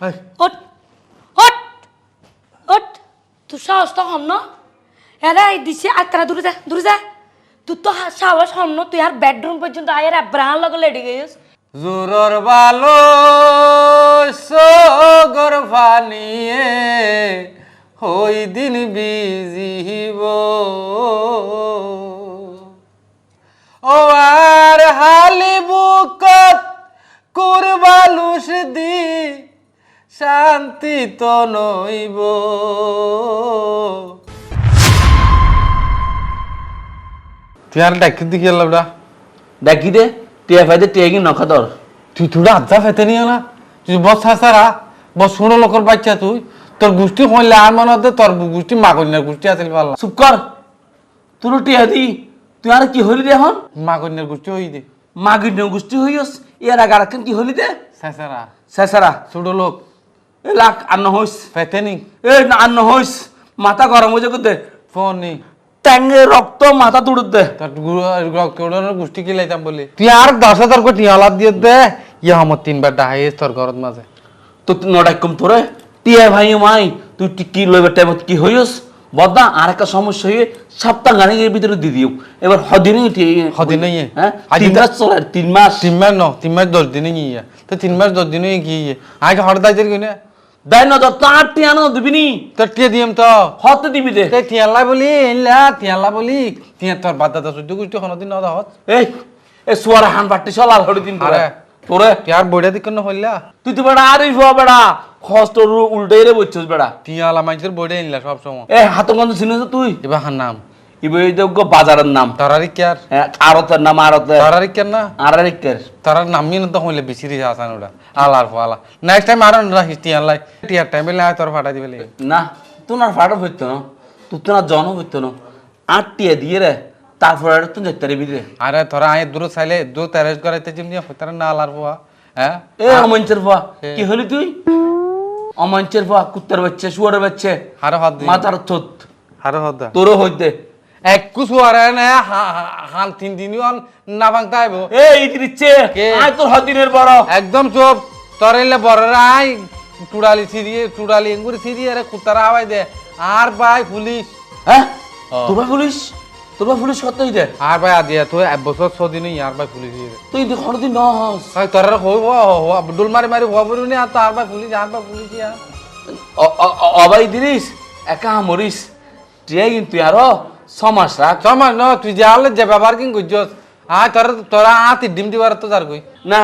ওট ওট ওট তোর সাহস তো হম না এরা এই দিছে আর তারা দূরে যা দূরে যা তোর তো হা- সাহস হম না তুই আর বেডরুম পর্যন্ত আয়ের ব্রাণ লগে লেডি গেছিস জোরর বালো সগর ফানিয়ে হই দিন বিজিব ও আর হালি বুকত কুরবালুস দি শান্তি তো নইব। তুই আর ডাকি দিকে লাবডা ডাকি দে টিয়া ফাইদে টিয়া কি নখা দর তুই থোড়া আজ্জা ফেতে নিয়ে না। তুই বস সারা বস শুনো লোকের বাচ্চা তুই। তোর গোষ্ঠী হইলে আর মনে হতে তোর গোষ্ঠী মা কন্যার গোষ্ঠী আছিল পারলা চুপ কর। তোর টিয়া দি। তুই আর কি হলি দে এখন? মা কন্যার গোষ্ঠী হই দে। মাগির নিয়ম গোষ্ঠী হইস এর আগে আরেকখান কি হলি দে? সারা শেষারা ছোট লোক। লাখ আন্ন হইস। ফেতে নি এ না আন্ন হইস। মাথা গরম হয়ে যাবে ফোন। ট্যাঙ্গে রক্ত মাথা তুড়ুত দে গোষ্ঠী কি লাইতাম বলি? তুই আর দশ হাজার কোটি হালাত দিয়ে দে। ইয়া আমার তিনবার ডাহাই তোর ঘরত মাঝে। তো নডাই কম তোরে? টিয়া ভাই মাই তুই কি লইবার টাইমত কি হইস? বদনা আর একটা সমস্যা হয়ে সপ্তাহ গানের ভিতরে দি দিও। এবার হদিনই হদিনই এ। হ্যাঁ তিন মাস চলে তিন মাস। তিন মাস ন তিন মাস দশ দিনে গিয়ে তো তিন মাস দশ দিনে গিয়ে আগে হঠাৎ দাইতে কিনে? দেয় না তো তার টিয়া না দিবি নি? তোর টিয়ে দিম তো। হত দিবি দে। তে বলি বলি তোর বাদ দাদা সহ্য গোষ্ঠী কোনোদিন না হত। এই এ সুয়ারা হান পাট্টি চল আর হড়ি দিন তোরে। আরে। তোরে। তিয়ার বইটা দিক না হইলা? তুই তো বেড়া আর হইব বেড়া খস্ত উল্টাই রে বইছস বেড়া। সব সময়। এ হাতগঞ্জ চিনিস তুই? এবার হার নাম। ইবে এই যোগ্য বাজারের নাম। তারারি কেয়ার হ্যাঁ, আরতের নাম আরতের। তারারি কেয়ার না? আর আরেকের তারার নামই না তো হইলে বেশি রিজা আসান ওটা আলার ফালা। নেক্সট টাইম আর রাখিস তিয়ালাই তিয়ার টাইম এলে তোর ফাটা দিবে না না ফাটা হইতো না। তুই তো না জন হইতো না। আটটিয়ে দিয়ে রে তারপরে আর তুই যেতে রে। আরে তোরা আয় দূর চাইলে দূর তেরেস করাইতে হইতার না আলার ফুয়া। হ্যাঁ? এ অমঞ্চের ফুয়া। কি হলি তুই? অমঞ্চের ফুয়া কুত্তার বাচ্চা শুয়ারের বাচ্চা। আরও হাত মাথার থুত। আরও হাত তোরও হইতে এক কুসুয়ারে না হান তিন অন না ভাঙতে আইব এ ইতি দিচ্ছে কে? তোর হদিনের বড়। একদম চুপ। তোর এলে বড়রা আই টুডালি সিরিয়ে টুডালি এঙ্গুরি সিরিয়ে রে কুতারা আওয়াই দে। আর ভাই পুলিশ। হ্যাঁ? ভাই পুলিশ? ভাই পুলিশ কত হইতে আর ভাই আজিয়া তুই এক বছর ছদিনই আর ভাই পুলিশ তুই কোনোদিন ন হস। ভাই তোর হই ডুল মারি মারি হওয়া বলি না তো আর ভাই পুলিশ আর ভাই অবাই একা মরিস। টিয়া কিন্তু আরও ছমাস রাখ। সমাজ ন তুই যে আলে যে ব্যবহার কিং করছস আয় তোর তোরা আতি ডিম দিবার তো যার কই। না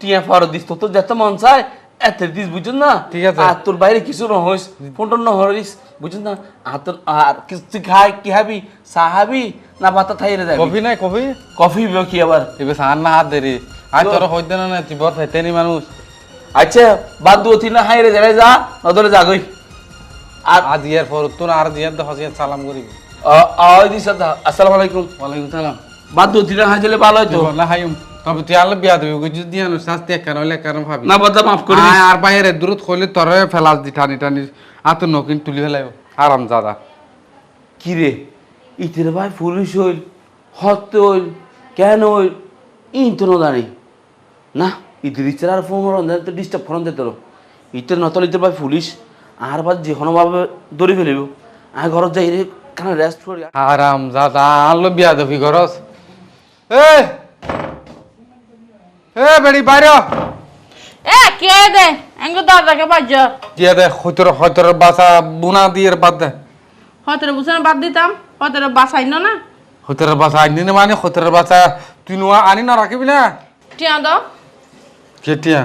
টিয়া ফর দিস তোর তো যেতে মন চায় এত দিস বুঝুন না? ঠিক আছে। আর তোর বাইরে কিছু ন হইস ফোনটা ন হরিস বুঝুন না? আর তোর আর কিছু তুই খাই কি হাবি সাহাবি না ভাতা থাইরে যাবি? কফি নাই কফি? কফি বিও কি আবার? এবে সার না হাত দেরি। আয় তোর হইতে না না তুই বর ফেতেনি মানুষ। আচ্ছা বাদ দুতি না হাইরে যাবে যা নদরে যাগই আর আজ ইয়ার পর তোর আর দিয়ার দে হসিয়া সালাম করিবি। আওয়াজ দিস আসসালামু আলাইকুম। ওয়ালাইকুম সালাম। বাদ দুতি না হাইলে ভালো হইতো। না হাইম তবে তুই আলে বিয়া দেবি আনো শাস্তি ভাবি। না বদা মাফ করে আর বাইরে দূরত কইলে তোরে ফেলাস দি টানি টানি আর তো নকিন তুলি ফেলাইব। আরাম জাদা। কি রে? ইতির ভাই পুলিশ হইল হত হইল কেন হইল? ইন তো জানি না ইতির ইচ্ছার আর ফোন করন তো ডিস্টার্ব ফোন দিতে ইতির নতল ইতির ভাই পুলিশ আর বাদ যে কোনোভাবে ধরে ফেলিব আমি ঘরত যাই রে। কেন রেস্ট করি আরাম জাদা আলো বিয়া দেবি ঘরস এ এ বেড়ি বাইরে হ। এ কে দে এঙ্গো দরজাকে বাজ্য দিয়া দে হইতর হইতর বাসা বুনা দিয়ে বাদ দে হতরে বুঝানো বাদ দিতাম হতরে বাসাইন না হইতর বাসা আনি না মানে হইতর বাসা তুই নোয়া আনি না রাখিবি না টিয়া দাও কেটিয়া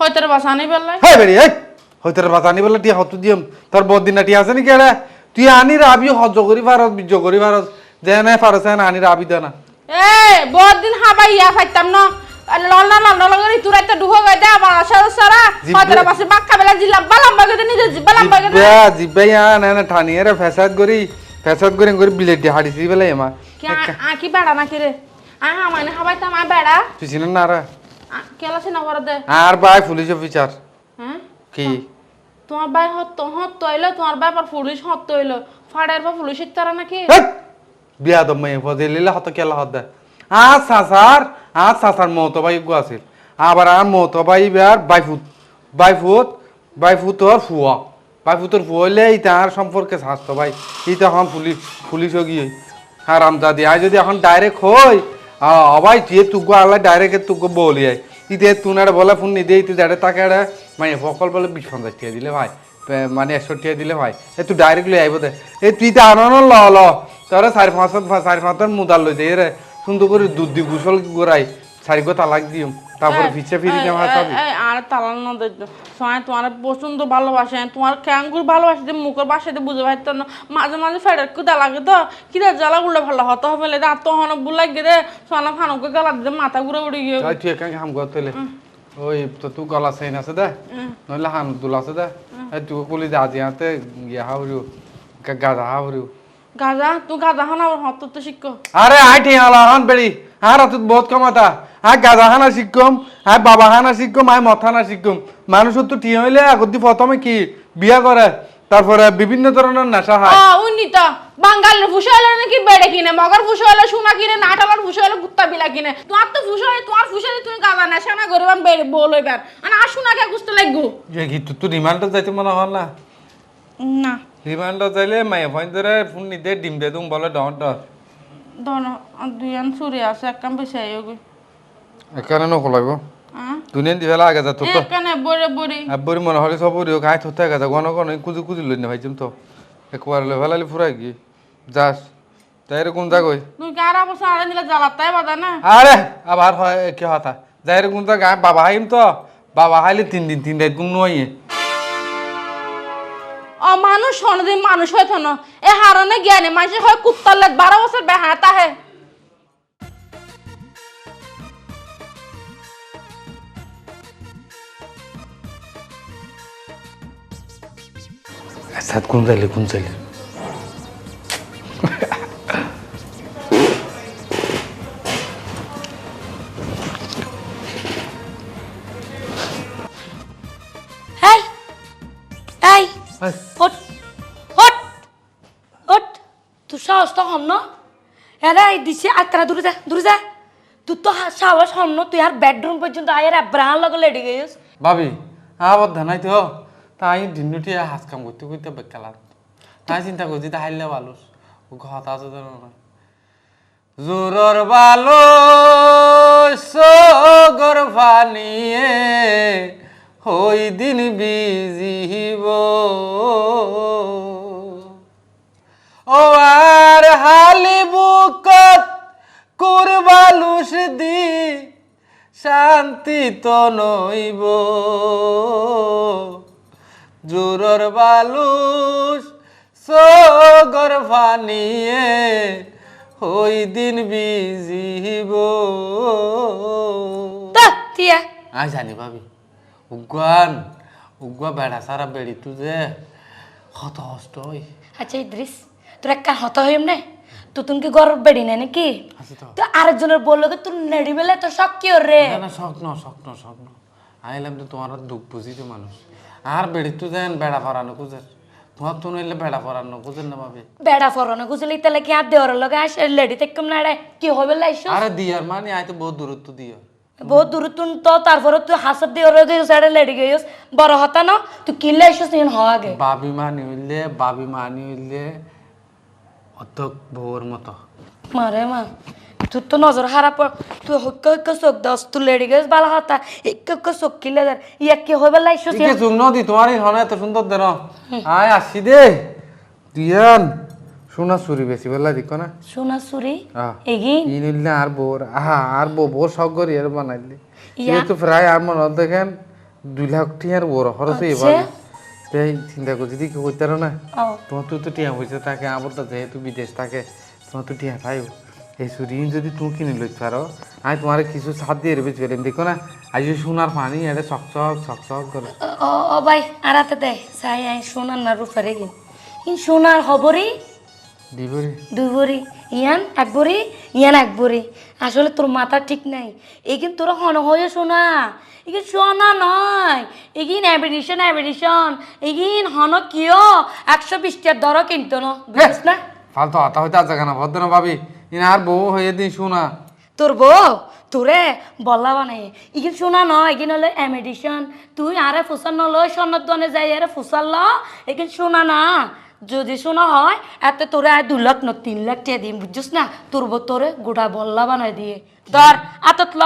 হতরে বাসা আনি পেলাই হে বেড়ি এই হইতর বাসা আনি বলে টিয়া হতু দিম তোর বদিন টিয়া আছে নি কেড়ে তুই আনি রাবি হজ করি পারস বিজ করি পারস যে না পারস না আনি রাবি দে না। এ বহুত দিন হাবাই ইয়া ফাইতাম ন। লন্ডন লন্ডন ডুহ গই দে আমার আশার সারা হতরে বাসে বাক্কা বেলা জিলাম বালাম বাগে দে নিজে বালাম বাগে দে ইয়া না না ঠানিয়ে রে ফেসাদ করি ফেসাদ করি করি বিলেট দিয়ে হাড়িছি বেলা এমা। কি আ কি বেড়া নাকি রে? আ মানে হাবাইতাম আ বেড়া। তুই চিনেন না রে? করে দে। আর ভাই পুলিশ অফিসার। হ্যাঁ? কি? তোমার ভাই হত হত তৈল তোমার ভাই পর পুলিশ হত তৈল ফাড়ের পর পুলিশের তারা নাকি! বিয়া দম ফজে হত কেলা হদ আ সাসার আ সাসার মত ভাই গো আছিল। আবার আর মত ভাই বিয়ার বাইফুত। বাইফুত ভাই ফুতোর ফুয়া। ভাই ফুতোর ফুয়া হইলে এই তার সম্পর্কে শাস্ত ভাই। এই তো এখন পুলিশ পুলিশও গিয়ে হারাম দাদি আয় যদি এখন ডাইরেক্ট হই অবাই তুই তুগো আল্লাহ ডাইরেক্ট তুগো বলি আয় ইতে তুনার বলা ফোন নিদে ইতে তাকে আরে মানে বকল বলে বিশ পঞ্চাশ দিলে ভাই মানে একশো টিয়া দিলে ভাই। এ তুই ডাইরেক্ট লই আইব দে। এ তুই তো আনো ল ল। তোরা চারি পাঁচ চারি পাঁচ মুদাল লই দে। রে সুন্দর করে দুধ দি গুসল গোড়াই, চারি গো তালাক দিম। তারপরে পিছে ফিরি এই, নেওয়া এই, আর তালান না দেখতো সময় তোমার প্রচণ্ড ভালোবাসে তোমার ক্যাঙ্গুর ভালোবাসে যে মুখের বাসাতে বুঝে পাইতো না মাঝে মাঝে ফেডার কুদা লাগে তো কিরা জ্বালা গুলো ভালো হতো হবে রাত তো হন বুল লাগে রে সোনা ফানুকে গালা দিতে মাথা ঘুরে উড়ে গিয়ে তাই তুই একাকে হাম করতে ওই তো তুই গলা সেইন আছে দে নইলে হাম দুল আছে দে। তুই কলি দে আজি হাতে গিয়া হাউরিও গাদা হাউরিও গাজা তুই গাজা হন আবার হত তো শিখো আরে আই ঠিক আলা হান বেড়ি। আর তুই বহুত কমাতা আই গাদা হানা শিখকম আই বাবা হানা শিখকম আই মথানা শিখকম মানুষ তো টিয়া হইলে আগতি প্রথমে কি বিয়া করে তারপরে বিভিন্ন ধরনের নেশা হয়। ফুসো হলে নাকি বেড়ে কিনে মগর ফুসো হলে সোনা কিনে নাটালার ফুসো হলে কুত্তা বিলা কিনে। তোমার তো ফুসো তোমার ফুসো তুমি নেশা না গরিবান বেড়ে বল হইবার আর আসু না কে কুস্তে লাগবো। যে কি তুই তো রিমান্ডার যাইতে মনে হল না? না। রিমান্ডার যাইলে মাইয়া ফোন ধরে ফোন নিতে ডিম দে তুমি বলে ডর ডর দন দুই আন চুরি আছে এক কাম বেশি আই গই এখানে নকলাইব হ্যাঁ দুনিয়া দি ফেলা আগে যা তো। এখানে বড়ে বড়ি আব্বুর মনে হলে সব ওরিও গায়ে থতে গেছে গণ গণ কুজু কুজু লই না ভাইছিম তো। একবার লে ফেলালি ফুরাই কি? যাস রে কোন জাগই তুই কার অবস্থা আড়ে দিলে জ্বালাতাই বাদা না। আরে আবার হয় কি হতা যাই কোন জায়গা বাবা হাইম তো। বাবা হাইলে তিন দিন তিন রাত ঘুম নয় ও মানুষ হনদিন মানুষ হয় না এ হারনে জ্ঞানে মানুষের হয় কুত্তার লাগ বারো বছর বেহাতা হে সাত কোন চাইলে কোন যাইলে না এরা এই দিছে আত্রা দূরে যা দূরে যা। তুই তো সাহস না তুই আর বেডরুম পর্যন্ত আয়ের ব্রাহ্মণ লগে লেডি গেছিস ভাবি আবার ধানাই তো? তাই দিনটি হাজ কাম করতে করতে বেকালাম তাই চিন্তা করছি তা হাইলে ভালো ঘর আছে তো জোরর ভালো সগর ফানিয়ে হই দিন বিজিব বুকত কুরবালুস দি শান্তি তো নইব। জোরর বালুস সগর ফানিয়ে হই দিন বিজিব। তিয়া। আই জানি ভাবি উগান উগা বেড়া সারা বেড়ি তু যে কত কষ্ট হই। আচ্ছা ইদ্রিস তোর একটা হত হইম নে? তো তুমি কি গরব বেড়ি না নাকি? তো। আরেকজনের বলল কি নেড়ি বেলে তো শখ কি রে? না না স্বপ্ন আইলাম তো তোমার দুঃখ বুঝি তো মানুষ। আর বেড়ি তু যেন বেড়া পরানো খুঁজের তোমার তো নইলে বেড়া পরানো খুঁজের না ভাবি। বেড়া ফরনে গুছলি তাহলে কি আর দেওয়ার লগে আসে? লেডি তেকম না রে কি হবে লাইছো আরে দিয়ার মানে আই তো বহুত দূরত্ব দিও বহুত দূর তুন তো তারপরে তুই হাসত দিয়ে ওরে গেছিস সাইডে লেডি গেছিস বড় হতা না তুই কি লাইছিস নিন হওয়া আগে? বাবি মানি হইলে বাবি মানি হইলে অত বউর মতো। মারে মা তুই তো নজর খারাপ তুই হক্কা হক্কা চোখ দাস তুই লেডি গেছিস ভালো হতা এক এক চোখ কিলে দেয় ইয়া কি হবে লাইছিস ঠিক আছে নদী তোমার এই হনে এত সুন্দর দেন আয় আসি দে। দিয়ান সোনা চুরি বেশি বেলা দিক না। সোনা সুরি আহ। এগি? ই নিলে আর বউর আহা আর বউ সব করি আর বানাইলে ইয়া। তো প্রায় আর মনে দেখেন দুই লাখ টিয়ার বড় খরচ। এবার তাই চিন্তা করছি দেখি কইতে না তোমার তো তো টিয়া হয়েছে তাকে আবার তো যেহেতু বিদেশ থাকে তোমার তো টিয়া পাইও। এই ঋণ যদি তুমি কিনে লইতে পারো আমি তোমার কিছু সাথ দিয়ে রেবে চলে দেখো না আজ সোনার পানি এটা চকচক চকচক করে। ও ভাই আর দেয় দে চাই আই সোনার না রূপারে ইন সোনার দিবরি দুই ভরি ইয়ান এক ভরি ইয়ান এক ভরি আসলে তোর মাথা ঠিক নাই। এগিন তোর হন হয়ে শোনা। এগিন শোনা নয় এগিন অ্যাবিডিশন অ্যাবিডিশন এগিন হন কিয়? একশো বিশটার দরও কিনতো না। বুঝিস না? ফালতু হাতা হইতে আছে কেন ভদ্র না ভাবি। আর বউ হয়ে দিন শোনা। তোর বউ তোরে বললা বানাই ইগিন শোনা নয় ইগিন হলে এমেডিশন তুই আরে ফুসান নলয় সন্ন্যত দনে যাই আরে ফুসাল ল। এগিন শোনা না। যদি শোনা হয় এত তোরে আর দু লাখ ন তিন লাখ টাকা দিম বুঝছিস না? তোর তোরে গোটা বল্লা বানাই দিয়ে। ধর আতত ল।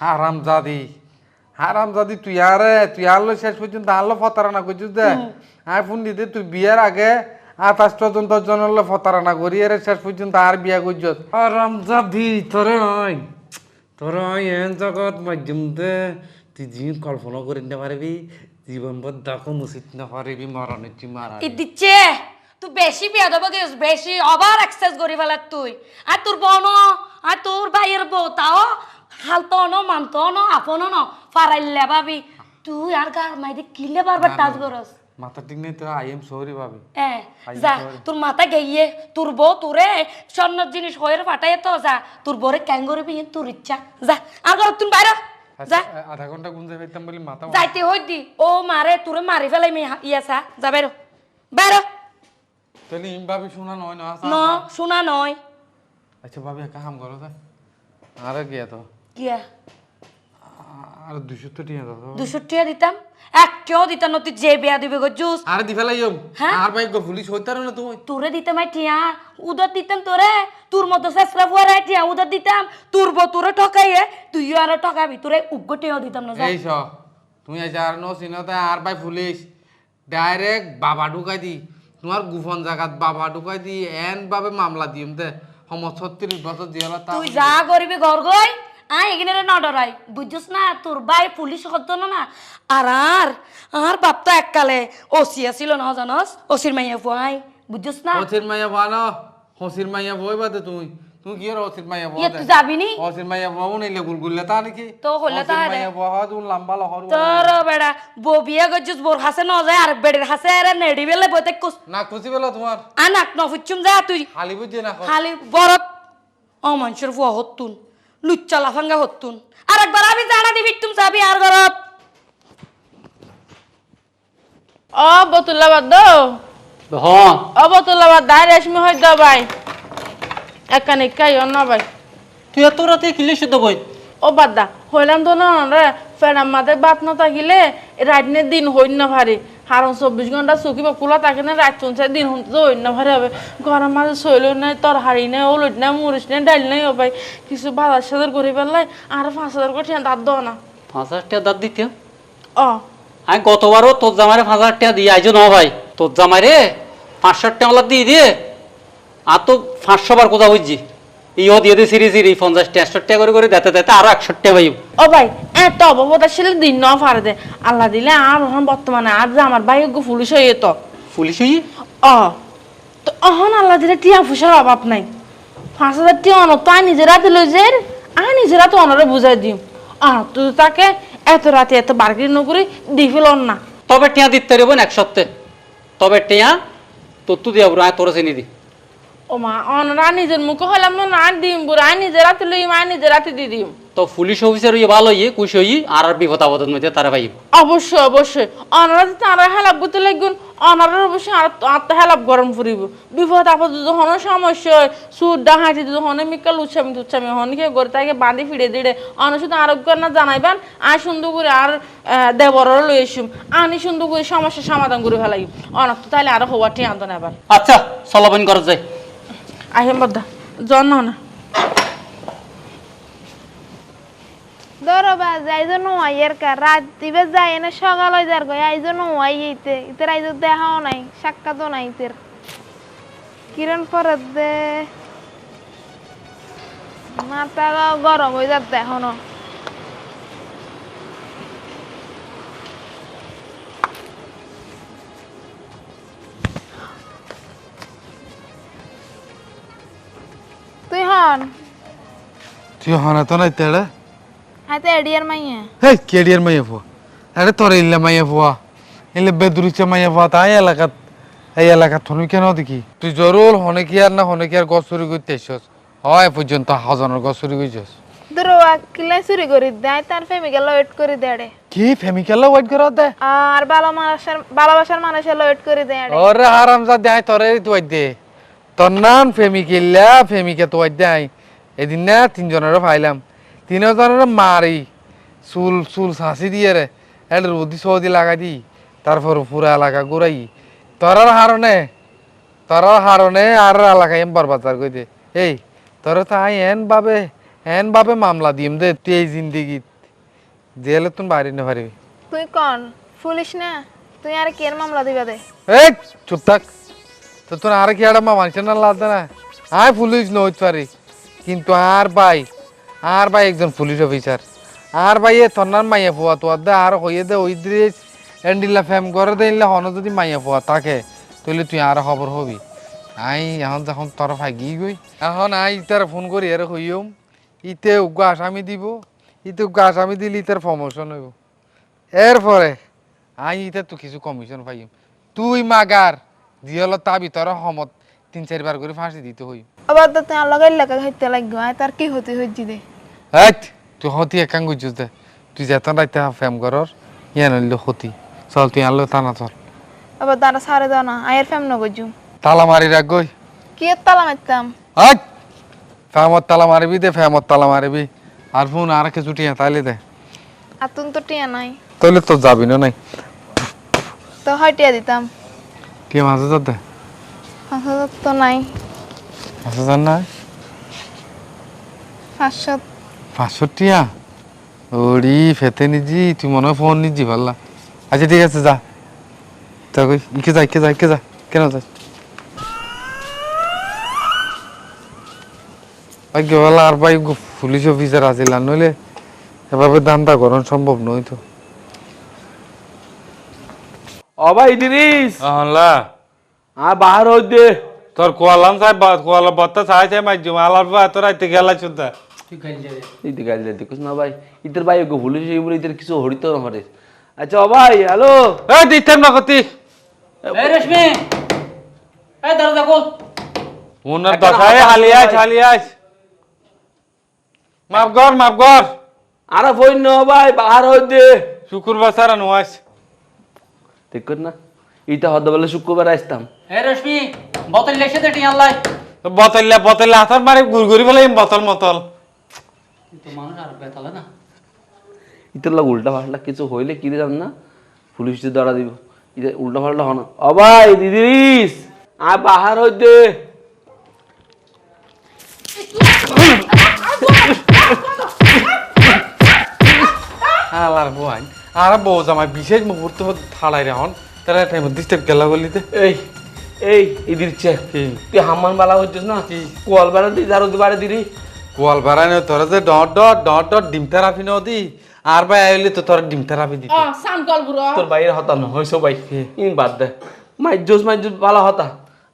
হারাম জাদি হারাম জাদি তুই আরে তুই আনলো শেষ পর্যন্ত আনলো ফতারানা করছিস দে। আয় ফোন দিতে তুই বিয়ের আগে আঠাশ জন দশ জন হলে ফতারানা করি এর শেষ পর্যন্ত আর বিয়া করছিস হারাম জাদি তোরে নয়। তোর এন জগৎ মাধ্যমতে তুই জীবন কল্পনা করে নিতে পারবি জীবন বদ্ধ উচিত না পারবি মরণের মারা দিচ্ছে। তুই বেশি বিয়া দেবো গেছ বেশি অবার এক্সেস করি ফেলার তুই। আর তোর বোন আর তোর ভাইয়ের বউ তাও হালতো ন মানতো ন আপন ন ফারাইলে ভাবি। তুই আর কার মাইদি কিলে বারবার টাচ করস? মাথা ঠিক নেই তো আই এম সরি ভাবি। যা তোর মাথা গেইয়ে তোর বউ তোরে স্বর্ণ জিনিস হয়ে পাঠাই তো যা তোর বরে ক্যাঙ্গরে বিয়ে তোর ইচ্ছা। যা আর ঘর তুই বাইরে যা। আধা ঘণ্টা গুনতে পাইতাম বলি মাথা যাইতে হই দি ও মারে তোরে মারি ফেলাই মি ইয়াসা যা বাইরো। বাইরো। তাহলে ইম ভাবি শোনা নয় না ন শোনা নয়। আচ্ছা ভাবি একটা কাম করো তো। আরে গিয়া তো। কিয়া আর দুশো তো টিয়া দাও দুশো টাকা দিতাম। একটাও দিতাম না তুই যে বিয়া দিবে গো জুস। আর দি ফেলাই যাম হ্যাঁ? আর ভাই গো পুলিশ হইতে না তুমি তোরে দিতাম আই টিয়া। উদর দিতাম তোরে। তোর মতো শেষরা ফুয়ার আই টিয়া উদর দিতাম। তোর বউ তোরে ঠকাইয়ে তুইও আর ঠকাবি। তোরে উগ্র টিয়াও দিতাম না। এই স তুমি আজ আর নো চিনতে আর ভাই পুলিশ ডাইরেক্ট বাবা ঢুকাই দি। তোমার গোপন জায়গাত বাবা ঢুকাই দি এন ভাবে মামলা দিম দে। সম ছত্রিশ বছর দিয়ে তা তুই যা করবি ঘর গই আই এখানে রে না ডরাই বুঝছিস না তোর ভাই পুলিশ হতো না না। আর আর আর বাপ তো এককালে ওসি আসিল না জানস ওসির মাইয়া ফুয়াই বুঝছিস না? ওসির মাইয়া ভালো হসির মাইয়া বইবা বাদে তুমি তুমি কি আর হসির মাইয়া ইয়ে তুই যাবি নি হসির মাইয়া বউ নাইলে গুলগুল্লে তা নাকি তো হলে তা হসির রে। মাইয়া বউ তুমি লম্বা লহর তোর বেড়া বউ বিয়ে করছিস বোর হাসে ন যায় আর বেড়ের হাসে আর নেড়ি বেলে বইতে কুস না খুশি পেল তোমার আনাক নফুচ্ছুম যা তুই খালি বুঝছে না খালি বরফ ও মানুষের ফুয়া হতুন লুচ্চা লাফাঙ্গা হতুন আর একবার আমি জানা দিবি তুমি যাবি আর গরত ও বতুল্লা বাদ হ্যাঁ ও বতুল্লা বাদ দাই রেশমি হয়ে ভাই একান একাই অন্য ভাই। তুই এত রাতে কিলে শুদ্ধ বই ও বাদ দা হইলাম তো না রে ফেরাম মাঝে বাত না থাকিলে রাতনের দিন হইন না ভারে। হারণ চব্বিশ ঘণ্টা চকি বা খোলা থাকে না রাত চলছে দিন হতে তো হইন না ভারে হবে। ঘরের মাঝে শৈল নাই তোর হাড়ি নাই ওলট নাই মুরিস নাই ডাইল নাই ও ভাই। কিছু বাজার সাজার করে ফেললাই আর পাঁচ হাজার করে দাঁত দাও না। পাঁচ হাজার টাকা দাঁত দিতে? ও আমি গতবারও তোর জামারে পাঁচ হাজার টাকা দিয়ে আইজো না ভাই। তোর জামাইরে পাঁচশো টাকা দিয়ে দিয়ে আর তো পাঁচশো বার কোথাও বুঝছি ইও দিয়ে দিয়ে সিরি সিরি পঞ্চাশ টাকা করে করে দিতে দিতে আরও একশো টাকা ভাই ও ভাই এত অববতা ছিল দিন ন পারে দে। আল্লাহ দিলে আর এখন বর্তমানে আর যে আমার ভাই গো পুলিশ হয়ে তো। পুলিশ হই ও তো অহন আল্লাহ দিলে টিয়া ফুসার অভাব নাই। পাঁচ হাজার টিয়া অন তো নিজের লই যে আই নিজের হাতে অনরে বুঝাই দিম। অন তো তাকে এত রাতে এত বার্গেন নকরি দি ফেলন না। তবে টিয়া দিতে পারব না এক সপ্তাহে। তবে টিয়া তো দিয়া বুড়ো তোর চিনি দি। ও মা অনরা নিজের মুখে হলাম না না দিম বুড়া আই নিজের হাতে লই আই নিজের হাতে দি দিম তো পুলিশ অফিসার ইয়ে ভালো ইয়ে খুশি হই আর আর বিপদ আপদের মধ্যে তারা ভাই অবশ্যই অবশ্যই। অনারা যদি তারা হেলাপ করতে লাগুন অনারার অবশ্যই আর আত্মা হেলাপ গরম ফুরিব। বিপদ আপদ যখন সমস্যা হয় সুর ডাহাটি যখন মিকাল উচ্ছামি তুচ্ছামি হন কে করে তাকে বাঁধি ফিরে দিলে অন শুধু আরোগ্য না জানাইবেন আর সুন্দর করে আর দেবরও লই এসুম আনি সুন্দর করে সমস্যার সমাধান করে ফেলাই অনার তো তাহলে আরও হওয়া ঠিক আনতো আচ্ছা চলাবন করা যায় আহিম বদ্দা জন্ম না দরবা যাইজো নোয়াইয়ের কা রাত দিবে যাই এনে সকাল হয়ে যার গয় আইজো নোয়াই ইতে ইতের আইজ দেখাও নাই সাক্ষাৎও নাই ইতের কিরণ পরত দে মাথা গরম হয়ে যাচ্ছে এখনও হন তুই হনা তো নাই তেড়ে হাতে এডিয়ার মাইয়া হেই কেডিয়ার মাইয়া ফুয়া আরে তোর ইল্লা মাইয়া ফুয়া ইল্লে বেদুরিচা মাইয়া ফুয়া তাই এলাকাত এই এলাকাত থনু কেন দেখি তুই জরুর হনে কি আর না হনে কি আর গছ চুরি করতে এসছস হয় পর্যন্ত হাজানোর গছ চুরি করছস দুরোয়া কিলাই চুরি করে দেয় তার ফেমিকে ওয়েট করে দেয় কি ফেমিকেলা ওয়াইট করা দে আর ভালো মানুষের ভালোবাসার মানুষের ওয়েট করে দেয় ওরে হারাম যা দেয় তোরে তুই দে তোর নাম ফেমিকেলা ফেমিকে তুই দেয়। এদিন না তিনজনেরও পাইলাম। তিনজনের মারি। চুল চুল শাঁসি দিয়ে রে। এর রোদি সৌদি লাগাই দি। তারপর পুরা এলাকা ঘুরাই। তোরার হারণে তোরার হারণে আর এলাকায় এম বরবাদার কই দে এই তোর তাই এন বাবে এন বাবে মামলা দিম দে তুই এই জিন্দিগিত। জেলে তুমি বাইরে না পারবি তুই কন পুলিশ না? তুই আর কের মামলা দিবা দে? এই চুপ থাক। তো তোর আর কি একটা মানুষের না লাগবে না আয় পুলিশ নই পারি কিন্তু আর ভাই আর ভাই একজন পুলিশ অফিসার। আর ভাই এ তন্নার মাইয়া পোয়া তো দে আর হইয়ে দে ওই দিয়ে এন্ডিলা ফেম করে দিলে হন যদি মাইয়া পোয়া থাকে তাহলে তুই আর খবর হবি। আই, এখন যখন তোর ভাগি গই, এখন আই তার ফোন করি আর হইম ইতে উগ্র আসামি দিব। ইতে উগ্র আসামি দিলে ইতার প্রমোশন হইব। এরপরে, আই, ইতে তো কিছু কমিশন পাইম তুই মাগার। জিয়ল তা ভিতরে সমত তিন চারবার করে ফাঁসি দিতে হই। আবার তো তুই লগাই লাগা হইতে লাগবে আয় তার কি হতে হইছি দে। হেট তুই হতি একাং গুজুস দে। তুই যেতন রাইতে ফেম করর ইয়ে নইল হতি চল তুই আনলো টানা চল আবার তারা সারে দাও না আয়ের ফেম নগজুম তালা মারি রাখ গই কি তালা মারতাম? হাট ফেমত তালা মারিবি দে ফেমত তালা মারিবি। আর ফোন আর কিছু টিয়া তাইলে দে। আর তো টিয়া নাই। তাহলে তো যাবি না নাই। তো হয় টিয়া দিতাম। টিয়া মাঝে যা দে পাঁচ হাজার তো নাই। মাঝে যান না পাঁচশো। পাঁচশো টিয়া ওরি ফেতে নিজি তুই মনে হয় ফোন নিজি ভাল্লা আচ্ছা ঠিক আছে যা। তা কই ইকে যা ইকে যা ইকে যা। কেন যাস ভাগ্যবেলা আর ভাই পুলিশ অফিসার আছিল আর নইলে এভাবে দামটা গরম সম্ভব নয় তো। অবাই ইদ্রিস। আল্লাহ আ বাহার হইতে তোর কোয়ালাম চাই কোয়ালা বত্তা আলার বা তোর আইতে গেলা চুদা ইতে গাইল দেখুস না ভাই। ইতের ভাই গো ভুলে সেই বলে ইতের কিছু হরিত না হরে আচ্ছা অবাই হ্যালো। না কতি রেশমি। দরজা খোল দশায় হালিয়াস মাপ গর মাপ গর আরে ফোন ন ভাই বাহার হইতে শুক্রবার সারা নোয়াস ঠিক না ইটা হদ বলে শুক্রবার আসতাম এই রেশমি বোতল লেখছে দে টিয়া আল্লাহ বতল্লা বতল্লা হাতার মারি গুড়গুড়ি ফেলে বতল মতল তো মানুষ আর বেতালে না ইতের লাগ উল্টা পাল্টা কিছু হইলে কি রে জান না পুলিশ ধরা দিব ইতে উল্টা পাল্টা হন অবাই দিদিস আ বাহার হইতে আলার বুয়াই আর বউ জামাই বিশেষ মুহূর্ত থাড়াই রেহন তারা টাইম ডিস্টার্ব গেলা বলিতে এই এই ইদির চে কি? তুই হাম্মান বালা হইছিস না? কোয়াল বেড়া দি যার বাড়ি দিলি কোয়াল বাড়ানো তোরা যে ডট ডট ডট ডট ডিম থেরাপি ন দি। আর ভাই আইলে তো তোর ডিম থেরাপি দিত। সান কল বুড়ো। তোর বাইরে হতা না হইছ ভাই। ইন বাদ দে। মাইজোস মাইজোস বালা হতা।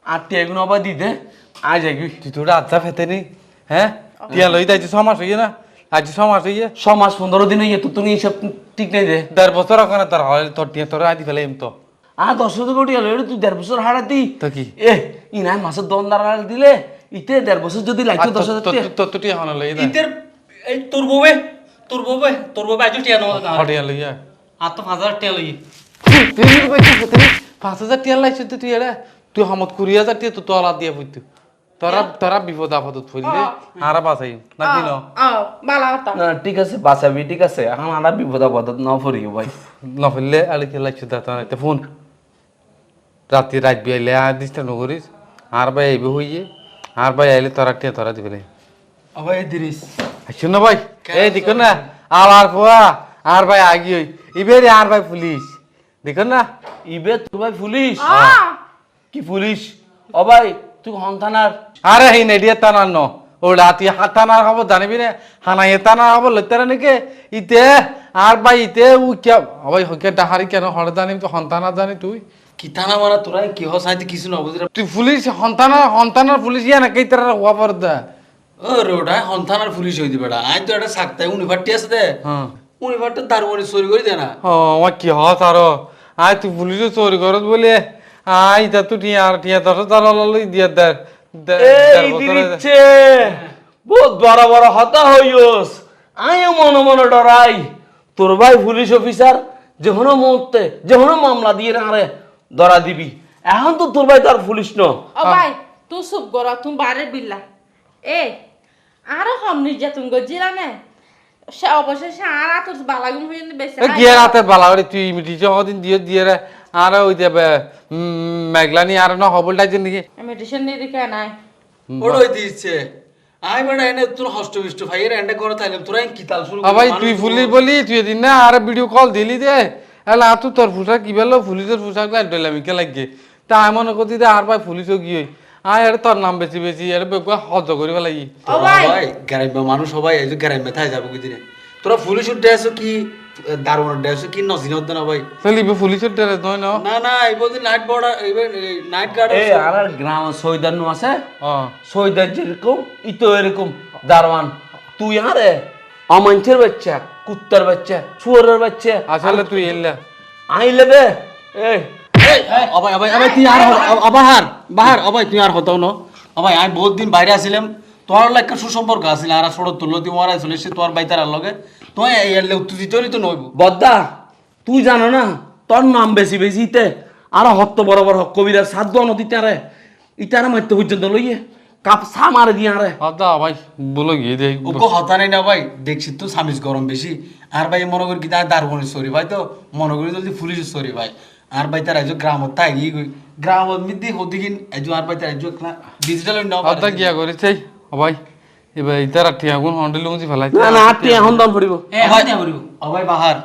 আর টেগুন আবার দি দে। আজ যাবি তুই তো আজ্জা ফেতে নি হ্যাঁ? টিয়া লই তাই ছমাস হইয়ে না? আজ ছমাস হইয়ে। সমাজ পনেরো দিন হইয়া তো তুমি এইসব ঠিক নেই দে দেড় বছর ওখানে তোর হয় তোর টিয়া তোর আদি ফেলে এম তো। আর দশ কোটি হলো তুই দেড় বছর তো কি? এ ইনাই মাসের দন দাঁড়া দিলে ইতে দেড় বছর যদি লাগতো দশ হাজার টাকা তোর তো টিয়া হন ইতের এই তোর বউবে তোর বউবে তোর বউবে আজ টিয়া নয় লইয়া। আর তো পাঁচ হাজার টিয়া লই তুই পাঁচ হাজার টিয়া লাইছিস তুই এরা তুই হামত কুড়ি হাজার টিয়া তো তোলা দিয়ে বুঝতো তোরা তোরা বিপদ আপদত ফেললে আর বাঁচাই নাকি ন ও না ঠিক আছে বাঁচাবি ঠিক আছে। এখন আর বিপদ আপদ ন ফরিও ভাই। নফেললে আলি কে লাইছিস দা তোর একটা ফোন রাতে রাত বিয়াইলে আর ডিস্টার্ব নকরিস আর ভাই আইবে হইয়ে। আর ভাই আইলে তোরা টিয়া তোরা দিবে আবার দিরিস। আইসো না ভাই এই দেখো না আর পোয়া আর ভাই আগি হই। ইবেরে আর ভাই পুলিশ। দেখো না? ইবে তোর ভাই পুলিশ? কি পুলিশ? ও ভাই তুই হন্থানার আরে এই নেডিয়া তানার ন ও রাতি হাতানার খবর জানিবি না? হানা তানার খবর লইতারা নাকি? ইতে আর ভাই ইতে ও কে ভাই হকে ডাহারি কেন? হরে জানি তো সন্তানা জানি তুই। কিতানা তোরা কি হসাইতে কিছু না বুঝরে তুই পুলিশ সন্তানার সন্তানার পুলিশ ইয়া নাকি তারা হওয়া পর দা? ও রোডা সন্তানের পুলিশ বেড়া আই তো একটা সাকতাই উনিভার্টি আছে দে। হ্যাঁ। উনিভার্টি দারুয়ারি চুরি করে দে না ও কি আর আয় তুই পুলিশও চোরি করত বলে? আই তা তুই টিয়া আর টিয়া দশ তার দিয়া দেয় এই দিচ্ছে বহুত বড় বড় হতা হইস আমিও মনে মনে ডরাই। তোর ভাই পুলিশ অফিসার যে মুহূর্তে যে মামলা দিয়ে না রে ধরা দিবি। এখন তো তোর ভাই তার পুলিশ ন। ও ভাই তুই চুপ কর তুমি বাইরে বিল্লা। এ আরও কম নির্যাতন করছিলাম সে অবশেষে আর আত বালাগুম হয়ে বেশি গিয়ে রাতে বালা তুই মিটিছে ওদিন দিয়ে দিয়ে রে। আর ওই যে মেঘলানি আর না হবলটা যে নাকি? মেডিসিন নিয়ে দেখে নাই ওড়ই দিচ্ছে আই বেটা এনে তোর হষ্ট বিষ্ট ভাইয়ের এন্ডে করে তাইলে তোরা কি তাল শুরু ভাই তুই ফুলি বলি তুই এদিন না আর ভিডিও কল দিলি দে। এলা আতু তোর পোশাক কি বেলো? পুলিশের পোশাক লাই ডলামি কে লাগে তা আই মনে করছি যে আর ভাই পুলিশও গিয়ে আয় আরে তোর নাম বেশি বেশি আরে বেগুয়া হজ করি লাগি। ভাই! গ্রাম্য মানুষ সবাই এই যে গ্রাম্য থাই যাব কি দিনে? তোরা পুলিশ উঠে আসো কি? উঠে আসো কি নজিন হতো না ভাই? চলিবে পুলিশের ড্রেস নয় না না না এই বলতে নাইট বর্ডার নাইট গার্ড এই আর আর গ্রাম সৈদার নু আছে। ও সৈদার যেরকম ইতো এরকম। দারওয়ান তুই আরে অমাঞ্চের বাচ্চা কুত্তার বাচ্চা শুয়ারের বাচ্চা। আসলে তুই এলা। আইলে দে এই অবাই অবাই অবাই তুই আর অবাহার বাহার অবাই তুই আর হতাও ন। অবাই আমি বহুত দিন বাইরে আসিলাম তোমার একটা সুসম্পর্ক আছিল আর ছোট তুলো তুই মারা চলে এসে তোমার বাইতার লগে। এই এলে উত্তেজিত হলি তো নইব। বদ্দা তুই জানো না তোর নাম বেশি বেশি ইতে আর হত্ত বড় বড় কবিরা সাধ্য নদীতে আরে ইটারে মারতে পর্যন্ত লইয়ে কাপ সা মারে দিয়ে আরে। আদা ভাই বলো গিয়ে দেখ ওকে হতা নাই না ভাই দেখছি তো স্বামীজ গরম বেশি। আর ভাই মনে করি কি তার দারবনের সরি ভাই তো মনে করি যদি পুলিশের সরি ভাই। আর ভাই তার আইজো গ্রামত তাই গই গ্রামত মিদি হদিকিন আইজো আর ভাই তার আইজো ডিজিটাল আদা গিয়া করেছে ভাই। এবার ইতার টিয়া গুণ হন্ডেল মুজি ফেলাই না না আত্মি এখন দাম পড়িব অবাই বাহার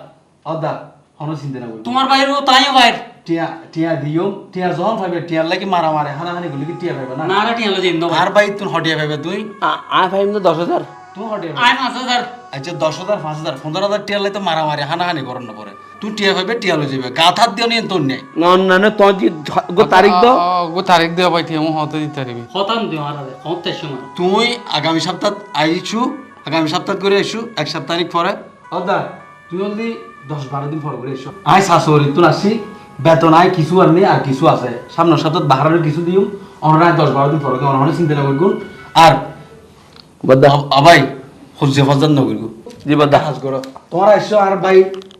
অদা হন চিন্তা না তোমার বাইরে ও তাইও বাইর টিয়া টিয়া দিও টিয়া যখন পাইবে টিয়ার লাগি মারা মারে হানা হানি গুলি কি টিয়া পাইবে না? না টিয়া লজিন দো আর ভাই তুই হটিয়া পাইবে তুই? আই ফাইম তো দশ হাজার। তুই হটিয়া আয় পাঁচ হাজার। আচ্ছা দশ হাজার পাঁচ হাজার পনেরো হাজার টিয়া লাই তো মারা মারে হানা হানি করেন না পরে। তুই টিয়া পাইবে টিয়া লই যাবে গাথার দিও নিয়ে তোর নেই না না না গো তারিখ দাও গো তারিখ দেওয়া ভাই হতে দিতে পারবি হতাম দিও আর হতে সময় তুই আগামী সপ্তাহ আইছু আগামী সপ্তাহ করে এসু এক সপ্তাহ পরে অদা তুই যদি দশ বারো দিন পরে করে আয় শাশুড়ি তুই আসি বেতন আয় কিছু আর নেই আর কিছু আছে সামনের সপ্তাহ বাহারের কিছু দিও অনরায় দশ বারো দিন পরে অনরায় চিন্তা না করগুন আর আবাই হজ্জে ফজার না করগু জি বদ্দা কাজ করো তোমার আইসো আর ভাই